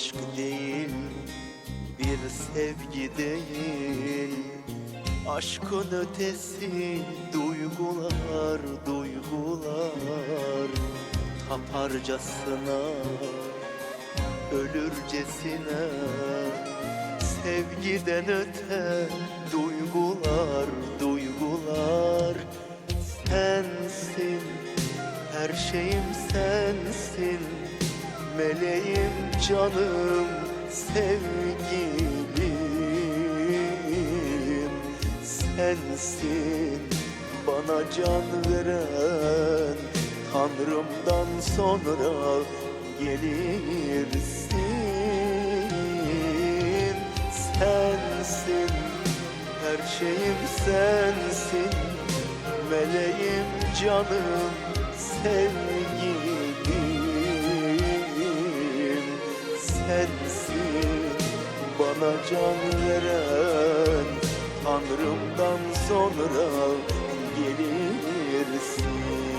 aşk değil bir sevgi değil. Aşkın ötesi duygular duygular. Taparcasına ölürcesine Sevgiden öte duygular Meleğim canım sevgilim. Sensin bana can veren Tanrımdan sonra gelirsin. Sensin her şeyim sensin. Meleğim canım sevgilim Sensin. Bana can veren Tanrımdan sonra gelirsin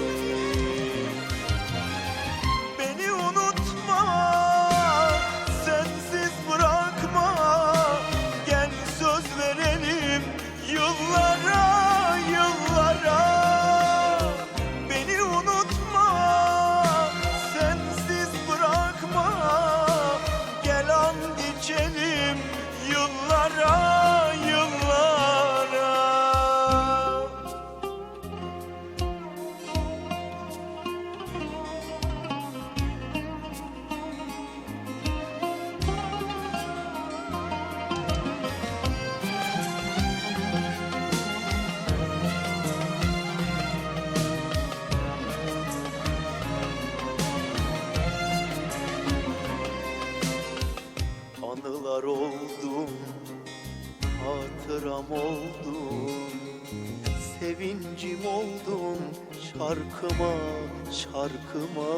hatıram oldum Sevincim oldum şarkıma, şarkıma.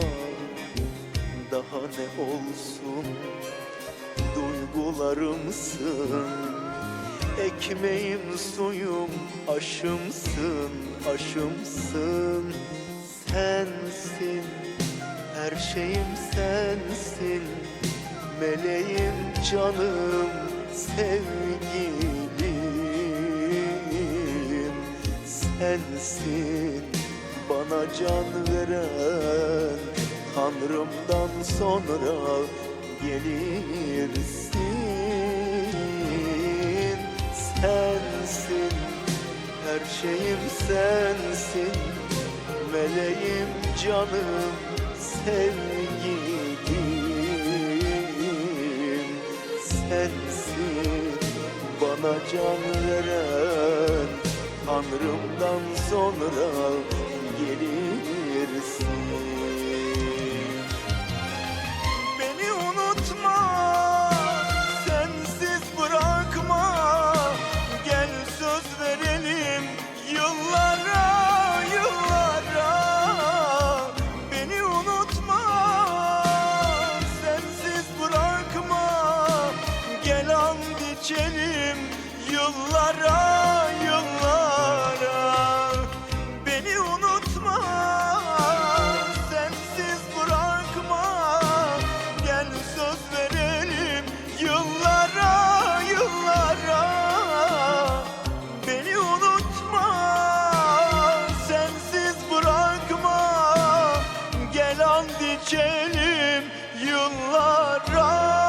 Daha ne olsun duygularımsın Ekmeğim, suyum, aşımsın, aşımsın. Sensin, her şeyim sensin Meleğim, canım, sevgilim Sensin, bana can veren. Tanrımdan sonra gelirsin. Sensin, her şeyim sensin. Meleğim, canım, sevgilim. Sensin, bana can veren Tanrımdan sonra gelirsin. Beni unutma, sensiz bırakma. Gel söz verelim yıllara, yıllara. Beni unutma, sensiz bırakma. Gel and içelim yıllara, içelim yıllara